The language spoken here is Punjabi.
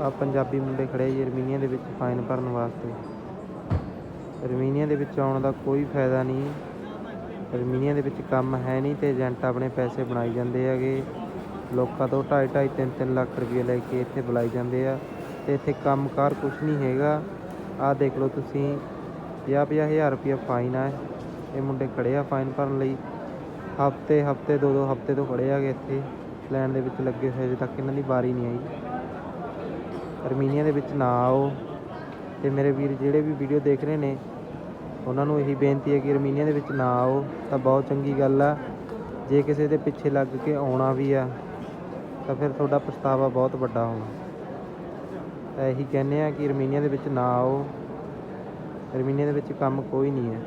ਆ ਪੰਜਾਬੀ ਮੁੰਡੇ ਖੜੇ ਜੀ ਅਰਮੀਨੀਆ ਦੇ ਵਿੱਚ ਫਾਈਨ ਭਰਨ ਵਾਸਤੇ। ਅਰਮੀਨੀਆ ਦੇ ਵਿੱਚ ਆਉਣ ਦਾ ਕੋਈ ਫਾਇਦਾ ਨਹੀਂ। ਅਰਮੀਨੀਆ ਦੇ ਵਿੱਚ ਕੰਮ ਹੈ ਨਹੀਂ ਤੇ ਏਜੰਟ ਆਪਣੇ ਪੈਸੇ ਬਣਾਈ ਜਾਂਦੇ ਹੈਗੇ। ਲੋਕਾਂ ਤੋਂ 2.5 2.5 3 3 ਲੱਖ ਰੁਪਏ ਲੈ ਕੇ ਇੱਥੇ ਬੁਲਾਈ ਜਾਂਦੇ ਆ ਤੇ ਇੱਥੇ ਕੰਮਕਾਰ ਕੁਝ ਨਹੀਂ ਹੈਗਾ। ਆਹ ਦੇਖ ਲਓ ਤੁਸੀਂ 50 50 ਹਜ਼ਾਰ ਰੁਪਏ ਫਾਈਨ ਆ। ਇਹ ਮੁੰਡੇ ਖੜੇ ਆ ਫਾਈਨ ਭਰਨ ਲਈ। ਹਫ਼ਤੇ ਹਫ਼ਤੇ ਦੋ ਦੋ ਹਫ਼ਤੇ ਤੋਂ ਖੜੇ ਆਗੇ ਇੱਥੇ। ਲੈਣ ਦੇ ਵਿੱਚ ਲੱਗੇ ਹੋਏ, ਅਜੇ ਤੱਕ ਇਹਨਾਂ ਦੀ ਵਾਰੀ ਨਹੀਂ ਆਈ। ਅਰਮੀਨੀਆ ਦੇ ਵਿੱਚ ਨਾ ਆਓ ਤੇ ਮੇਰੇ ਵੀਰ ਜਿਹੜੇ ਵੀ ਵੀਡੀਓ ਦੇਖ ਰਹੇ ਨੇ, ਉਹਨਾਂ ਨੂੰ ਇਹੀ ਬੇਨਤੀ ਹੈ ਕਿ ਅਰਮੀਨੀਆ ਦੇ ਵਿੱਚ ਨਾ ਆਓ, ਤਾਂ ਬਹੁਤ ਚੰਗੀ ਗੱਲ ਆ। ਜੇ ਕਿਸੇ ਦੇ ਪਿੱਛੇ ਲੱਗ ਕੇ ਆਉਣਾ ਵੀ ਆ, ਤਾਂ ਫਿਰ ਤੁਹਾਡਾ ਪਛਤਾਵਾ ਬਹੁਤ ਵੱਡਾ ਹੋਣਾ। ਤਾਂ ਇਹੀ ਕਹਿੰਦੇ ਆ ਕਿ ਅਰਮੀਨੀਆ ਦੇ ਵਿੱਚ ਨਾ ਆਓ। ਅਰਮੀਨੀਆ ਦੇ ਵਿੱਚ ਕੰਮ ਕੋਈ ਨਹੀਂ ਹੈ।